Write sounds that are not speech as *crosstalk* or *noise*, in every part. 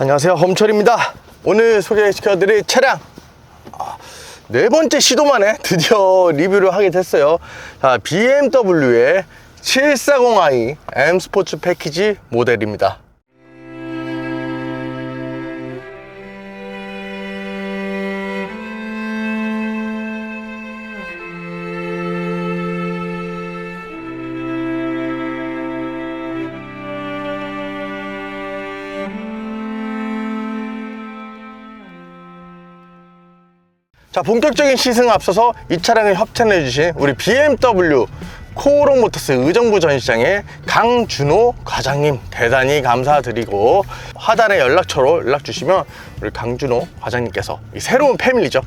안녕하세요. 험철입니다. 오늘 소개시켜드릴 차량. 아, 네 번째 시도 만에 드디어 리뷰를 하게 됐어요. 자, BMW의 740i M 스포츠 패키지 모델입니다 자 본격적인 시승 앞서서 이 차량을 협찬해 주신 우리 BMW 코오롱 모터스 의정부 전시장의 강준호 과장님 대단히 감사드리고 하단에 연락처로 연락 주시면 우리 강준호 과장님께서 이 새로운 패밀리죠.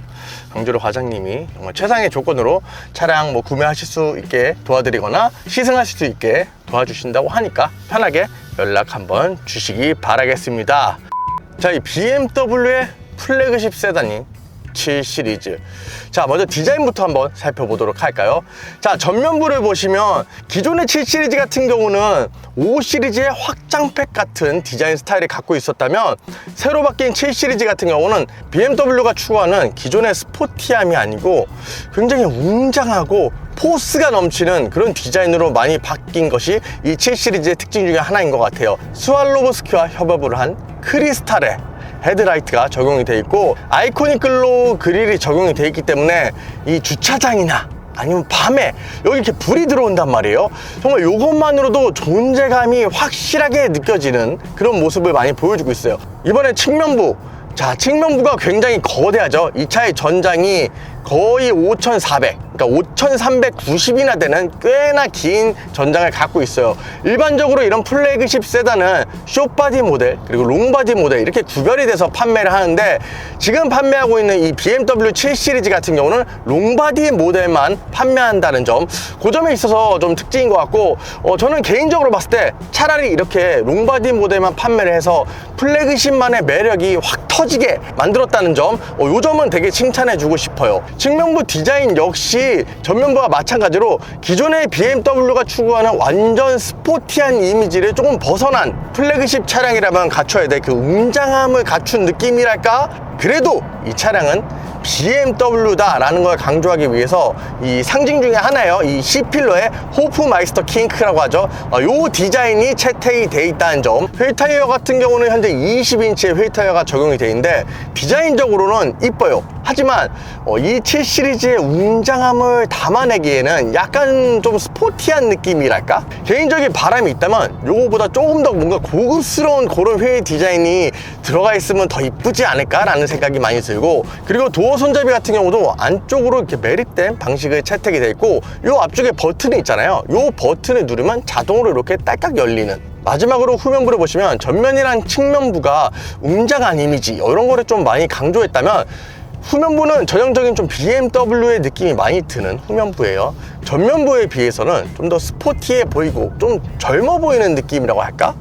강준호 과장님이 정말 최상의 조건으로 차량 뭐 구매하실 수 있게 도와드리거나 시승하실 수 있게 도와주신다고 하니까 편하게 연락 한번 주시기 바라겠습니다. 자 이 BMW의 플래그십 세단인 7 시리즈. 자 먼저 디자인부터 한번 살펴보도록 할까요? 자 전면부를 보시면 기존의 7 시리즈 같은 경우는 5 시리즈의 확장팩 같은 디자인 스타일을 갖고 있었다면 새로 바뀐 7 시리즈 같은 경우는 BMW가 추구하는 기존의 스포티함이 아니고 굉장히 웅장하고 포스가 넘치는 그런 디자인으로 많이 바뀐 것이 이 7 시리즈의 특징 중에 하나인 것 같아요. 스왈로브스키와 협업을 한 크리스탈의 헤드라이트가 적용이 되어 있고 아이코닉 글로우 그릴이 적용이 되어 있기 때문에 이 주차장이나 아니면 밤에 여기 이렇게 불이 들어온단 말이에요. 정말 이것만으로도 존재감이 확실하게 느껴지는 그런 모습을 많이 보여주고 있어요. 이번에 측면부 자 측면부가 굉장히 거대하죠. 이 차의 전장이 거의 5,400 그러니까 5,390이나 되는 꽤나 긴 전장을 갖고 있어요. 일반적으로 이런 플래그십 세단은 숏바디 모델 그리고 롱바디 모델 이렇게 구별이 돼서 판매를 하는데 지금 판매하고 있는 이 BMW 7 시리즈 같은 경우는 롱바디 모델만 판매한다는 점 그 점에 있어서 좀 특징인 것 같고 어, 저는 개인적으로 봤을 때 차라리 이렇게 롱바디 모델만 판매를 해서 플래그십만의 매력이 확 터지게 만들었다는 점, 어, 요 점은 되게 칭찬해 주고 싶어요. 측면부 디자인 역시 전면부와 마찬가지로 기존의 BMW가 추구하는 완전 스포티한 이미지를 조금 벗어난 플래그십 차량이라면 갖춰야 돼. 그 웅장함을 갖춘 느낌이랄까? 그래도 이 차량은 BMW다 라는 걸 강조하기 위해서 이 상징 중에 하나예요. 이 C필러의 호프마이스터 킹크라고 하죠. 어, 요 디자인이 채택이 돼 있다는 점. 휠 타이어 같은 경우는 현재 20인치의 휠 타이어가 적용이 돼 있는데 디자인적으로는 이뻐요. 하지만 어, 이7 시리즈의 웅장함을 담아내기에는 약간 좀 스포티한 느낌이랄까? 개인적인 바람이 있다면 요거보다 조금 더 뭔가 고급스러운 그런 휠 디자인이 들어가 있으면 더 이쁘지 않을까라는 생각이 많이 들고 그리고 도어 손잡이 같은 경우도 안쪽으로 이렇게 매립된 방식의 채택이 되어 있고 요 앞쪽에 버튼이 있잖아요 요 버튼을 누르면 자동으로 이렇게 딸깍 열리는 마지막으로 후면부를 보시면 전면이랑 측면부가 웅장한 이미지 이런 거를 좀 많이 강조했다면 후면부는 전형적인 좀 BMW의 느낌이 많이 드는 후면부예요. 전면부에 비해서는 좀 더 스포티해 보이고 좀 젊어 보이는 느낌이라고 할까?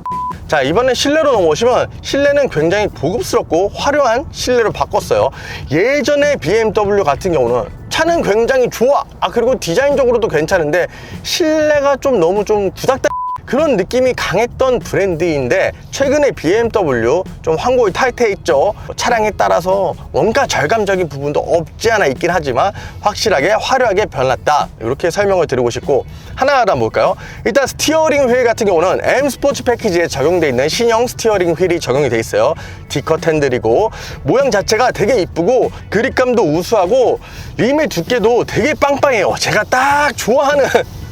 자 이번에 실내로 넘어오시면 실내는 굉장히 고급스럽고 화려한 실내로 바꿨어요. 예전에 BMW 같은 경우는 차는 굉장히 좋아. 아 그리고 디자인적으로도 괜찮은데 실내가 좀 너무 좀 구닥다 그런 느낌이 강했던 브랜드인데 최근에 BMW 좀 환골 탈퇴했죠. 차량에 따라서 원가 절감적인 부분도 없지 않아 있긴 하지만 확실하게 화려하게 변했다. 이렇게 설명을 드리고 싶고 하나하나 볼까요? 일단 스티어링 휠 같은 경우는 M 스포츠 패키지에 적용되어 있는 신형 스티어링 휠이 적용이 돼 있어요. D컷 핸들이고 모양 자체가 되게 이쁘고 그립감도 우수하고 림의 두께도 되게 빵빵해요. 제가 딱 좋아하는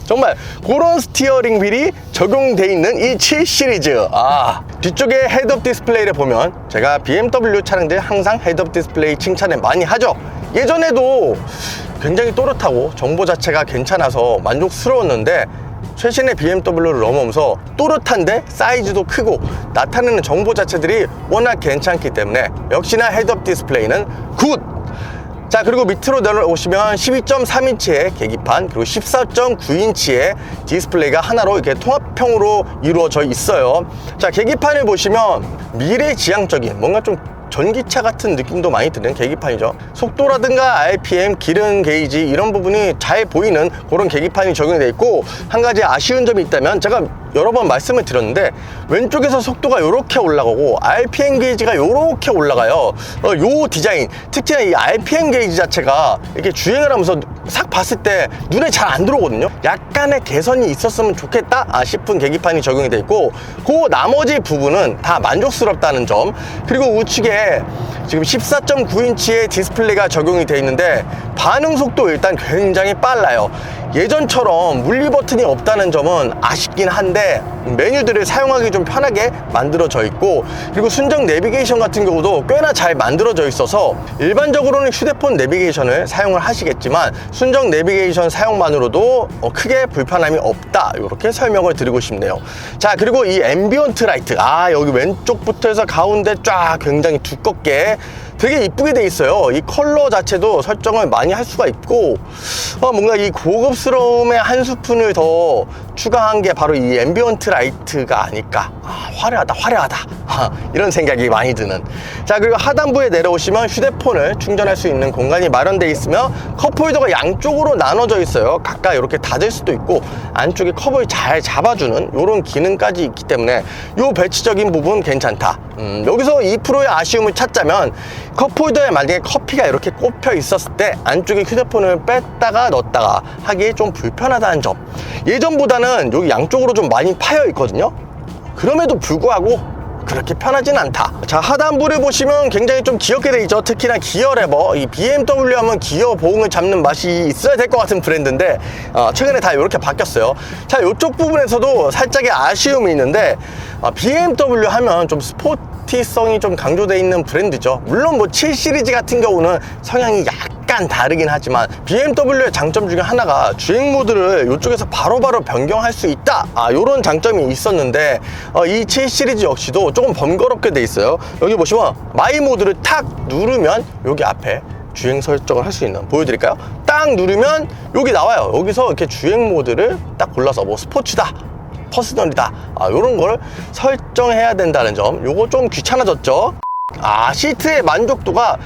정말 그런 스티어링 휠이 적용돼 있는 이 7 시리즈 아 뒤쪽에 헤드업 디스플레이를 보면 제가 BMW 차량들 항상 헤드업 디스플레이 칭찬을 많이 하죠 예전에도 굉장히 또렷하고 정보 자체가 괜찮아서 만족스러웠는데 최신의 BMW를 넘어오면서 또렷한데 사이즈도 크고 나타내는 정보 자체들이 워낙 괜찮기 때문에 역시나 헤드업 디스플레이는 굿! 자 그리고 밑으로 내려오시면 12.3인치의 계기판 그리고 14.9인치의 디스플레이가 하나로 이렇게 통합형으로 이루어져 있어요. 자 계기판을 보시면 미래지향적인 뭔가 좀 전기차 같은 느낌도 많이 드는 계기판이죠. 속도라든가 RPM, 기름 게이지 이런 부분이 잘 보이는 그런 계기판이 적용이 되어 있고 한 가지 아쉬운 점이 있다면 제가 여러 번 말씀을 드렸는데 왼쪽에서 속도가 이렇게 올라가고 RPM 게이지가 이렇게 올라가요. 어, 요 디자인 특히나 이 RPM 게이지 자체가 이렇게 주행을 하면서 싹 봤을 때 눈에 잘 안 들어오거든요. 약간의 개선이 있었으면 좋겠다 아, 싶은 계기판이 적용이 돼 있고 그 나머지 부분은 다 만족스럽다는 점 그리고 우측에 지금 14.9인치의 디스플레이가 적용이 되어 있는데 반응 속도 일단 굉장히 빨라요. 예전처럼 물리 버튼이 없다는 점은 아쉽긴 한데 메뉴들을 사용하기 좀 편하게 만들어져 있고 그리고 순정 내비게이션 같은 경우도 꽤나 잘 만들어져 있어서 일반적으로는 휴대폰 내비게이션을 사용을 하시겠지만 순정 내비게이션 사용만으로도 어, 크게 불편함이 없다 이렇게 설명을 드리고 싶네요. 자 그리고 이 앰비언트 라이트. 아 여기 왼쪽부터 해서 가운데 쫙 굉장히 두껍게 되게 이쁘게 돼 있어요. 이 컬러 자체도 설정을 많이 할 수가 있고 어, 뭔가 이 고급스러움의 한 스푼을 더 추가한 게 바로 이 앰비언트 라이트가 아닐까. 아, 화려하다 화려하다. 아, 이런 생각이 많이 드는. 자 그리고 하단부에 내려오시면 휴대폰을 충전할 수 있는 공간이 마련되어 있으며 컵홀더가 양쪽으로 나눠져 있어요. 각각 이렇게 닫을 수도 있고 안쪽에 컵을 잘 잡아주는 이런 기능까지 있기 때문에 이 배치적인 부분 괜찮다. 음, 여기서 2%의 아쉬움을 찾자면 컵홀더에 만약에 커피가 이렇게 꼽혀 있었을 때 안쪽에 휴대폰을 뺐다가 넣었다가 하기 좀 불편하다는 점. 예전보다는 여기 양쪽으로 좀 많이 파여 있거든요. 그럼에도 불구하고 그렇게 편하진 않다. 자 하단부를 보시면 굉장히 좀 귀엽게 돼 있죠. 특히나 기어 레버. 이 BMW 하면 기어 보응을 잡는 맛이 있어야 될 것 같은 브랜드인데 어, 최근에 다 이렇게 바뀌었어요. 자 이쪽 부분에서도 살짝의 아쉬움이 있는데 어, BMW 하면 좀 스포티성이 좀 강조되어 있는 브랜드죠. 물론 뭐 7 시리즈 같은 경우는 성향이 약 간 다르긴 하지만 BMW의 장점 중에 하나가 주행 모드를 이쪽에서 바로바로 변경할 수 있다. 아 요런 장점이 있었는데 어, 이7 시리즈 역시도 조금 번거롭게 돼 있어요. 여기 보시면 마이 모드를 탁 누르면 여기 앞에 주행 설정을 할 수 있는 보여드릴까요? 딱 누르면 여기 나와요. 여기서 이렇게 주행 모드를 딱 골라서 뭐 스포츠다 퍼스널이다 아, 이런 걸 설정해야 된다는 점. 요거 좀 귀찮아졌죠? 아 시트의 만족도가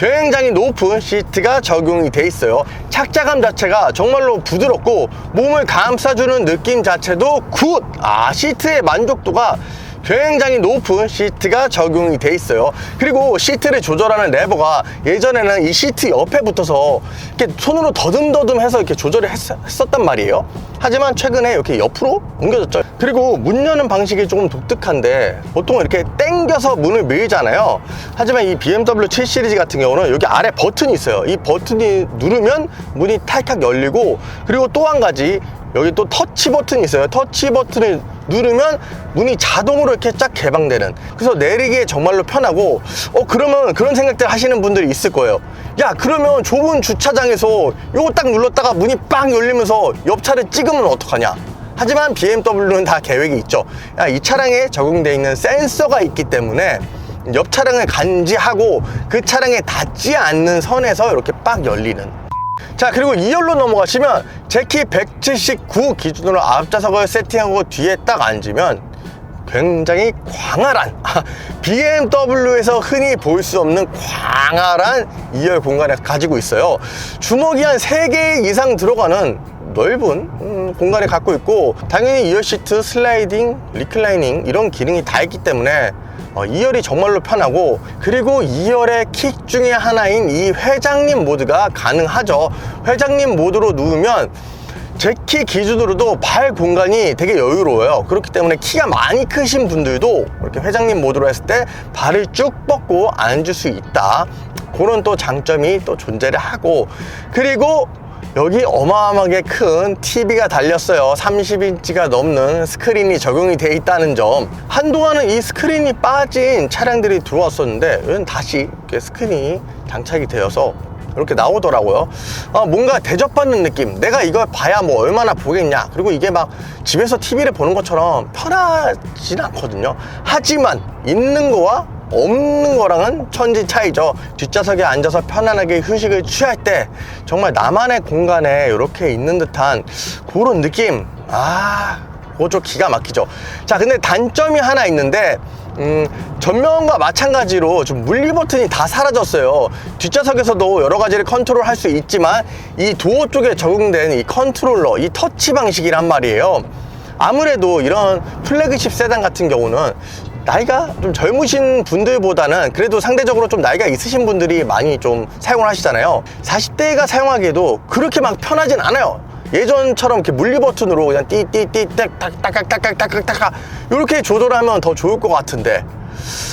굉장히 높은 시트가 적용이 돼 있어요 착자감 자체가 정말로 부드럽고 몸을 감싸주는 느낌 자체도 굿! 아 시트의 만족도가 굉장히 높은 시트가 적용이 돼 있어요. 그리고 시트를 조절하는 레버가 예전에는 이 시트 옆에 붙어서 이렇게 손으로 더듬더듬 해서 이렇게 조절을 했, 었단 말이에요. 하지만 최근에 이렇게 옆으로 옮겨졌죠. 그리고 문 여는 방식이 조금 독특한데 보통 이렇게 당겨서 문을 밀잖아요. 하지만 이 BMW 7 시리즈 같은 경우는 여기 아래 버튼이 있어요. 이 버튼이 누르면 문이 탈칵 열리고 그리고 또 한 가지 여기 또 터치 버튼이 있어요. 터치 버튼을 누르면 문이 자동으로 이렇게 쫙 개방되는. 그래서 내리기에 정말로 편하고 어 그러면 그런 생각들 하시는 분들이 있을 거예요. 야 그러면 좁은 주차장에서 요거 딱 눌렀다가 문이 빵 열리면서 옆 차를 찍으면 어떡하냐? 하지만 BMW는 다 계획이 있죠. 야, 이 차량에 적용되어 있는 센서가 있기 때문에 옆 차량을 간지하고 그 차량에 닿지 않는 선에서 이렇게 빡 열리는 자 그리고 2열로 넘어가시면 제키 179 기준으로 앞좌석을 세팅하고 뒤에 딱 앉으면 굉장히 광활한 BMW에서 흔히 볼 수 없는 광활한 2열 공간을 가지고 있어요. 주먹이 한 3개 이상 들어가는 넓은 음, 공간을 갖고 있고 당연히 2열 시트 슬라이딩, 리클라이닝 이런 기능이 다 있기 때문에 어, 2열이 정말로 편하고 그리고 2열의 킥 중에 하나인 이 회장님 모드가 가능하죠. 회장님 모드로 누우면 제 키 기준으로도 발 공간이 되게 여유로워요. 그렇기 때문에 키가 많이 크신 분들도 이렇게 회장님 모드로 했을 때 발을 쭉 뻗고 앉을 수 있다. 그런 또 장점이 또 존재를 하고 그리고 여기 어마어마하게 큰 TV가 달렸어요. 30인치가 넘는 스크린이 적용이 돼 있다는 점. 한동안은 이 스크린이 빠진 차량들이 들어왔었는데 다시 스크린이 장착이 되어서 이렇게 나오더라고요. 아, 뭔가 대접받는 느낌. 내가 이걸 봐야 뭐 얼마나 보겠냐. 그리고 이게 막 집에서 TV를 보는 것처럼 편하진 않거든요. 하지만 있는 거와 없는 거랑은 천지 차이죠. 뒷좌석에 앉아서 편안하게 휴식을 취할 때 정말 나만의 공간에 이렇게 있는 듯한 그런 느낌. 아 그거 좀 기가 막히죠. 자 근데 단점이 하나 있는데 음, 전면과 마찬가지로 좀 물리 버튼이 다 사라졌어요. 뒷좌석에서도 여러 가지를 컨트롤 할 수 있지만 이 도어 쪽에 적용된 이 컨트롤러 이 터치 방식이란 말이에요. 아무래도 이런 플래그십 세단 같은 경우는 나이가 좀 젊으신 분들보다는 그래도 상대적으로 좀 나이가 있으신 분들이 많이 좀 사용을 하시잖아요 40대가 사용하기에도 그렇게 막 편하진 않아요 예전처럼 이렇게 물리 버튼으로 그냥 띠띠띠 딱딱딱딱딱딱딱 이렇게 조절하면 더 좋을 것 같은데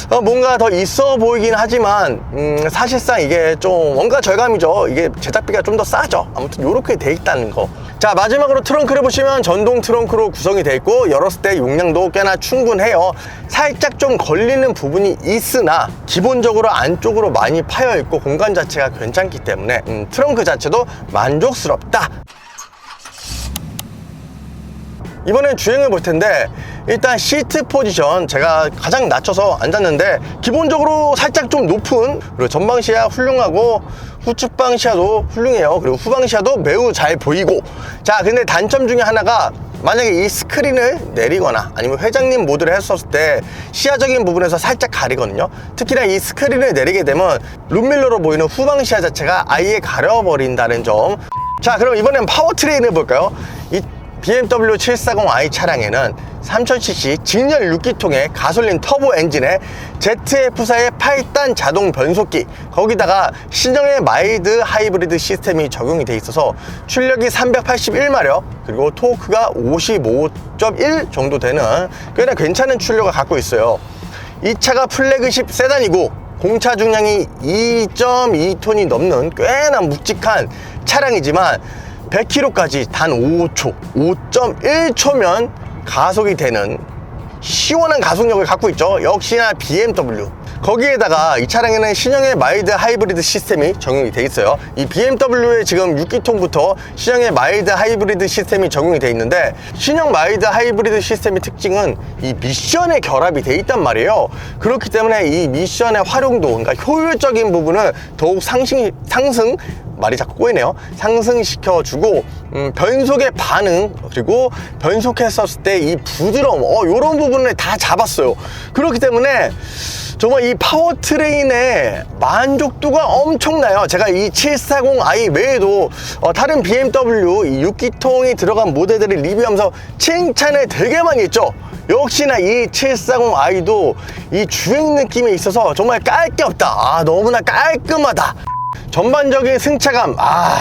어, 뭔가 더 있어 보이긴 하지만 음, 사실상 이게 좀 원가 절감이죠. 이게 제작비가 좀 더 싸죠. 아무튼 이렇게 돼 있다는 거자 마지막으로 트렁크를 보시면 전동 트렁크로 구성이 돼 있고 열었을 때 용량도 꽤나 충분해요. 살짝 좀 걸리는 부분이 있으나 기본적으로 안쪽으로 많이 파여 있고 공간 자체가 괜찮기 때문에 음, 트렁크 자체도 만족스럽다. 이번엔 주행을 볼 텐데 일단 시트 포지션 제가 가장 낮춰서 앉았는데 기본적으로 살짝 좀 높은 그리고 전방 시야 훌륭하고 후측방 시야도 훌륭해요. 그리고 후방 시야도 매우 잘 보이고. 자 근데 단점 중에 하나가 만약에 이 스크린을 내리거나 아니면 회장님 모드를 했었을 때 시야적인 부분에서 살짝 가리거든요. 특히나 이 스크린을 내리게 되면 룸밀러로 보이는 후방 시야 자체가 아예 가려버린다는 점. 자 그럼 이번엔 파워트레인을 볼까요? 이 BMW 740i 차량에는 3000cc 직렬 6기통의 가솔린 터보 엔진에 ZF4의 8단 자동 변속기 거기다가 신형의 마일드 하이브리드 시스템이 적용이 돼 있어서 출력이 381마력 그리고 토크가 55.1 정도 되는 꽤나 괜찮은 출력을 갖고 있어요. 이 차가 플래그십 세단이고 공차 중량이 2.2톤이 넘는 꽤나 묵직한 차량이지만 100km까지 단 5초, 5.1초면 가속이 되는 시원한 가속력을 갖고 있죠. 역시나 BMW. 거기에다가 이 차량에는 신형의 마일드 하이브리드 시스템이 적용이 돼 있어요. 이 BMW의 지금 6기통부터 신형의 마일드 하이브리드 시스템이 적용이 돼 있는데 신형 마일드 하이브리드 시스템의 특징은 이 미션에 결합이 돼 있단 말이에요. 그렇기 때문에 이 미션의 활용도, 그러니까 효율적인 부분을 더욱 상승, 상승 말이 자꾸 꼬이네요. 상승시켜주고 음, 변속의 반응 그리고 변속했었을 때 이 부드러움 어, 이런 부분을 다 잡았어요. 그렇기 때문에 정말 이 파워트레인의 만족도가 엄청나요. 제가 이 740i 외에도 어, 다른 BMW 이 6기통이 들어간 모델들을 리뷰하면서 칭찬을 되게 많이 했죠. 역시나 이 740i도 이 주행 느낌에 있어서 정말 깔 게 없다. 아, 너무나 깔끔하다. 전반적인 승차감, 아,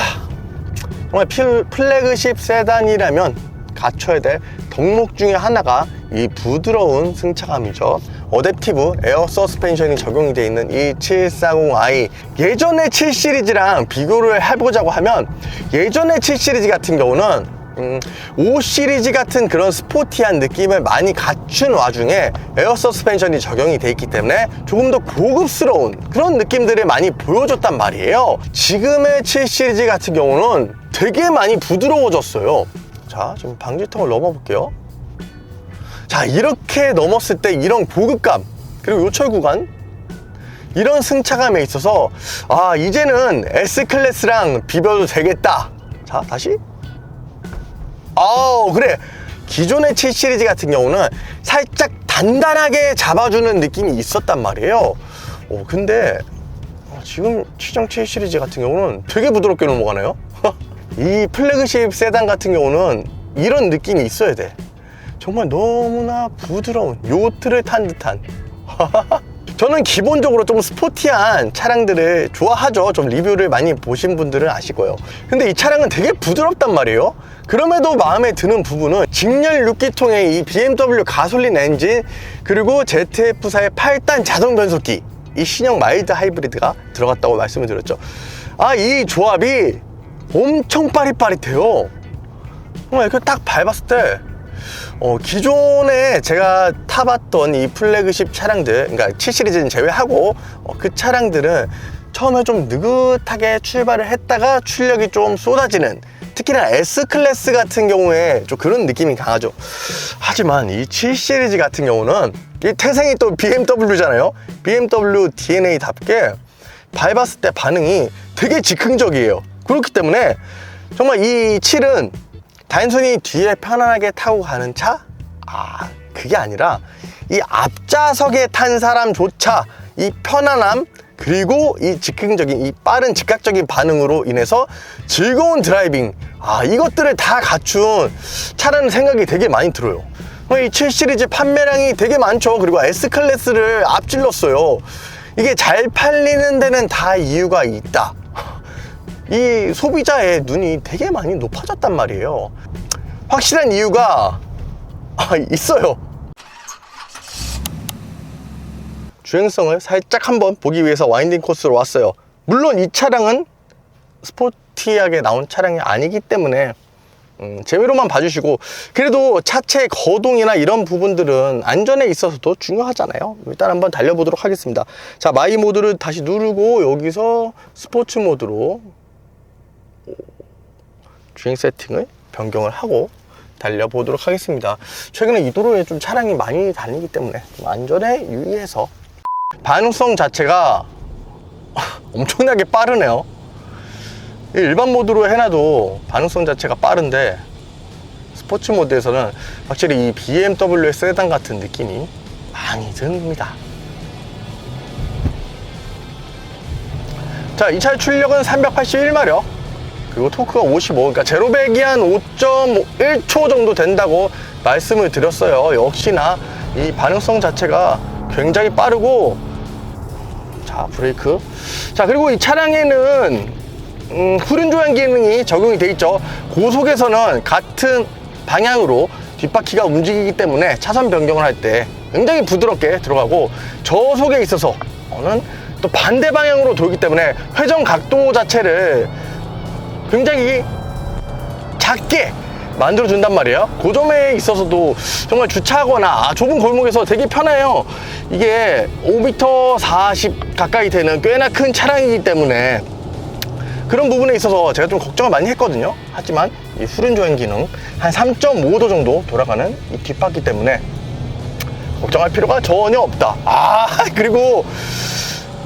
정말 필, 플래그십 세단이라면 갖춰야 될 덕목 중에 하나가 이 부드러운 승차감이죠. 어댑티브 에어 서스펜션이 적용이 되어 있는 이 740i 예전의 7 시리즈랑 비교를 해보자고 하면 예전의 7 시리즈 같은 경우는 음, 5 시리즈 같은 그런 스포티한 느낌을 많이 갖춘 와중에 에어 서스펜션이 적용이 돼 있기 때문에 조금 더 고급스러운 그런 느낌들을 많이 보여줬단 말이에요. 지금의 7 시리즈 같은 경우는 되게 많이 부드러워졌어요. 자 지금 방지턱을 넘어 볼게요. 자 이렇게 넘었을 때 이런 고급감 그리고 요철 구간 이런 승차감에 있어서 아 이제는 S클래스랑 비벼도 되겠다. 자 다시 아우 그래. 기존의 7 시리즈 같은 경우는 살짝 단단하게 잡아주는 느낌이 있었단 말이에요. 어, 근데 어, 지금 치정 7 시리즈 같은 경우는 되게 부드럽게 넘어가네요. *laughs* 이 플래그십 세단 같은 경우는 이런 느낌이 있어야 돼. 정말 너무나 부드러운 요트를 탄 듯한 *laughs* 저는 기본적으로 좀 스포티한 차량들을 좋아하죠. 좀 리뷰를 많이 보신 분들은 아실 거예요. 근데 이 차량은 되게 부드럽단 말이에요. 그럼에도 마음에 드는 부분은 직렬 6기통의 이 BMW 가솔린 엔진 그리고 ZF4의 8단 자동 변속기 이 신형 마일드 하이브리드가 들어갔다고 말씀을 드렸죠. 아, 이 조합이 엄청 빠릿빠릿해요. 정말 이렇게 딱 밟았을 때 어, 기존에 제가 타봤던 이 플래그십 차량들, 그러니까 7 시리즈는 제외하고 어, 그 차량들은 처음에 좀 느긋하게 출발을 했다가 출력이 좀 쏟아지는 특히나 S클래스 같은 경우에 좀 그런 느낌이 강하죠. 하지만 이 7 시리즈 같은 경우는 이 태생이 또 BMW잖아요. BMW DNA답게 밟았을 때 반응이 되게 즉흥적이에요. 그렇기 때문에 정말 이 7은 단순히 뒤에 편안하게 타고 가는 차? 아, 그게 아니라 이 앞좌석에 탄 사람조차 이 편안함 그리고 이 즉흥적인 이 빠른 즉각적인 반응으로 인해서 즐거운 드라이빙. 아 이것들을 다 갖춘 차라는 생각이 되게 많이 들어요. 이 7 시리즈 판매량이 되게 많죠. 그리고 S클래스를 앞질렀어요. 이게 잘 팔리는 데는 다 이유가 있다 이 소비자의 눈이 되게 많이 높아졌단 말이에요. 확실한 이유가 아, 있어요. 주행성을 살짝 한번 보기 위해서 와인딩 코스로 왔어요. 물론 이 차량은 스포티하게 나온 차량이 아니기 때문에 음, 재미로만 봐주시고 그래도 차체 거동이나 이런 부분들은 안전에 있어서도 중요하잖아요. 일단 한번 달려보도록 하겠습니다. 자 마이 모드를 다시 누르고 여기서 스포츠 모드로 주행 세팅을 변경을 하고 달려보도록 하겠습니다. 최근에 이 도로에 좀 차량이 많이 다니기 때문에 좀 안전에 유의해서 반응성 자체가 *laughs* 엄청나게 빠르네요. 일반 모드로 해놔도 반응성 자체가 빠른데 스포츠 모드에서는 확실히 이 BMW의 세단 같은 느낌이 많이 듭니다. 자, 이 차의 출력은 381마력 그리고 토크가 55 그러니까 제로백이 한 5.1초 정도 된다고 말씀을 드렸어요. 역시나 이 반응성 자체가 굉장히 빠르고 자 브레이크. 자 그리고 이 차량에는 음, 후륜 조향 기능이 적용이 돼 있죠. 고속에서는 같은 방향으로 뒷바퀴가 움직이기 때문에 차선 변경을 할 때 굉장히 부드럽게 들어가고 저속에 있어서는 또 반대 방향으로 돌기 때문에 회전 각도 자체를 굉장히 작게 만들어 준단 말이에요. 그 점에 있어서도 정말 주차하거나 아, 좁은 골목에서 되게 편해요. 이게 5m 40 가까이 되는 꽤나 큰 차량이기 때문에 그런 부분에 있어서 제가 좀 걱정을 많이 했거든요. 하지만 이 후륜 조향 기능 한 3.5도 정도 돌아가는 이 뒷바퀴 때문에 걱정할 필요가 전혀 없다. 아 *laughs* 그리고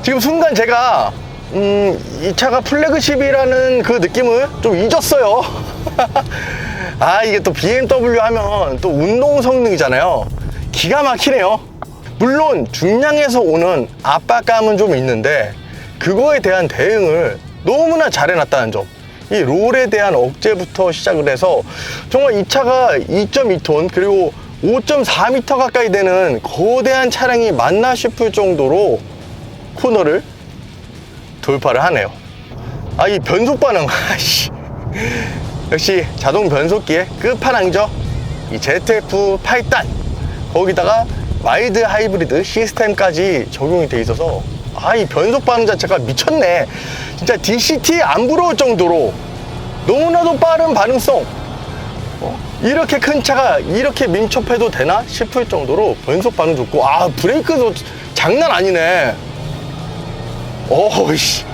지금 순간 제가 음, 이 차가 플래그십이라는 그 느낌을 좀 잊었어요. *laughs* 아, 이게 또 BMW 하면 또 운동 성능이잖아요. 기가 막히네요. 물론 중량에서 오는 압박감은 좀 있는데 그거에 대한 대응을 너무나 잘 해놨다는 점. 이 롤에 대한 억제부터 시작을 해서 정말 이 차가 2.2톤 그리고 5.4m 가까이 되는 거대한 차량이 맞나 싶을 정도로 코너를 돌파를 하네요. 아, 이 변속 반응. *laughs* 아씨. 역시 자동 변속기의 끝판왕이죠. 이 ZF 8단. 거기다가 와이드 하이브리드 시스템까지 적용이 돼 있어서 아, 이 변속 반응 자체가 미쳤네. 진짜 DCT 안 부러울 정도로 너무나도 빠른 반응성. 어? 이렇게 큰 차가 이렇게 민첩해도 되나 싶을 정도로 변속 반응 좋고 아 브레이크도 장난 아니네. 어이씨.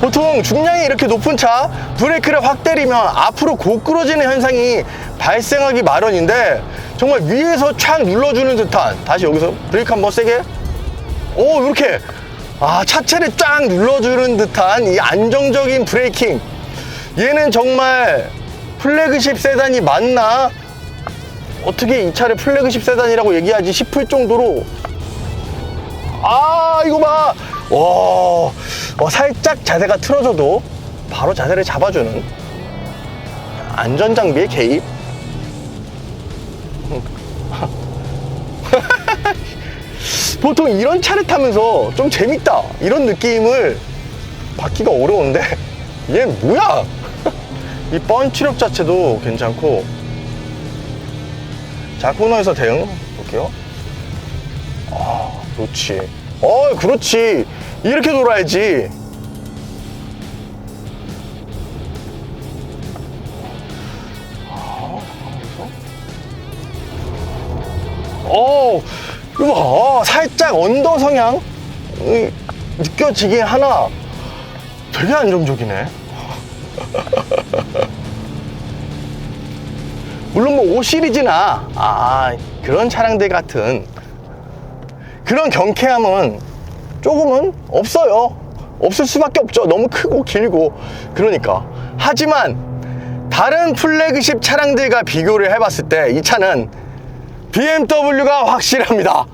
보통 중량이 이렇게 높은 차 브레이크를 확 때리면 앞으로 고꾸러지는 현상이 발생하기 마련인데 정말 위에서 촥 눌러주는 듯한 다시 여기서 브레이크 한번 세게. 오 이렇게. 아 차체를 쫙 눌러주는 듯한 이 안정적인 브레이킹. 얘는 정말 플래그십 세단이 맞나? 어떻게 이 차를 플래그십 세단이라고 얘기하지 싶을 정도로. 아 이거 봐 와, 어, 살짝 자세가 틀어져도 바로 자세를 잡아주는 안전 장비의 개입. *laughs* 보통 이런 차를 타면서 좀 재밌다 이런 느낌을 받기가 어려운데 *laughs* 얘 뭐야? *laughs* 이 펀치력 자체도 괜찮고 자 코너에서 대응 볼게요. 아, 그렇지. 어, 그렇지. 이렇게 돌아야지. 어, 이거 봐. 살짝 언더 성향 느껴지긴 하나 되게 안정적이네. *laughs* 물론 뭐 5 시리즈나 아 그런 차량들 같은 그런 경쾌함은 조금은 없어요. 없을 수밖에 없죠. 너무 크고 길고. 그러니까. 하지만 다른 플래그십 차량들과 비교를 해봤을 때 이 차는 BMW가 확실합니다.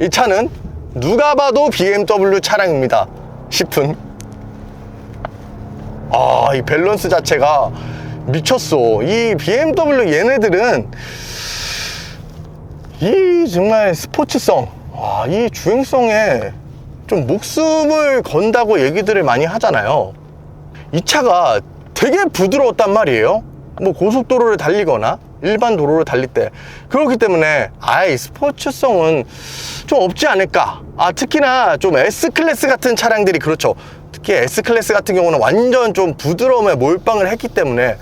이 차는 누가 봐도 BMW 차량입니다 싶은 아 이 밸런스 자체가 미쳤어 이 BMW 얘네들은 이 정말 스포츠성 와, 이 주행성에 좀 목숨을 건다고 얘기들을 많이 하잖아요. 이 차가 되게 부드러웠단 말이에요. 뭐 고속도로를 달리거나 일반 도로를 달릴 때. 그렇기 때문에 아이 스포츠성은 좀 없지 않을까. 아 특히나 좀 S클래스 같은 차량들이 그렇죠. 특히 S클래스 같은 경우는 완전 좀 부드러움에 몰빵을 했기 때문에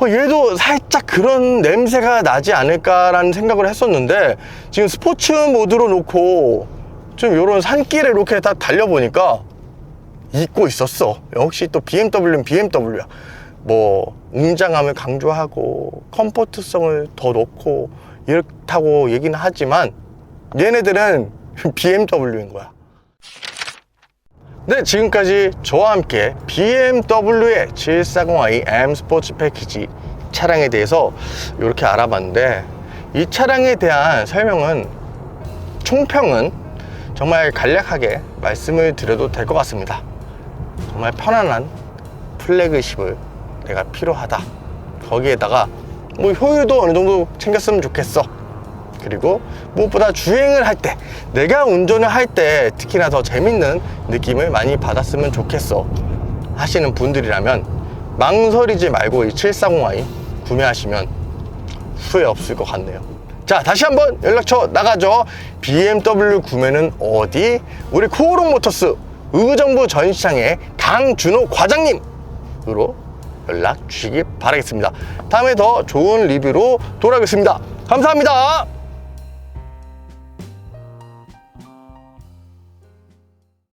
어, 얘도 살짝 그런 냄새가 나지 않을까라는 생각을 했었는데 지금 스포츠 모드로 놓고 좀 이런 산길에 이렇게 다 달려보니까 잊고 있었어. 역시 또 BMW는 BMW야. 뭐 웅장함을 강조하고 컴포트성을 더 넣고 이렇다고 얘기는 하지만 얘네들은 *laughs* BMW인 거야. 네, 지금까지 저와 함께 BMW의 740i M 스포츠 패키지 차량에 대해서 이렇게 알아봤는데 이 차량에 대한 설명은 총평은 정말 간략하게 말씀을 드려도 될 것 같습니다. 정말 편안한 플래그십을 내가 필요하다. 거기에다가 뭐 효율도 어느 정도 챙겼으면 좋겠어. 그리고 무엇보다 주행을 할 때, 내가 운전을 할 때 특히나 더 재밌는 느낌을 많이 받았으면 좋겠어. 하시는 분들이라면 망설이지 말고 이 740i 구매하시면 후회 없을 것 같네요. 자, 다시 한번 연락처 나가죠. BMW 구매는 어디? 우리 코오롱 모터스 의정부 전시장의 강준호 과장님으로 연락 주시기 바라겠습니다. 다음에 더 좋은 리뷰로 돌아오겠습니다. 감사합니다.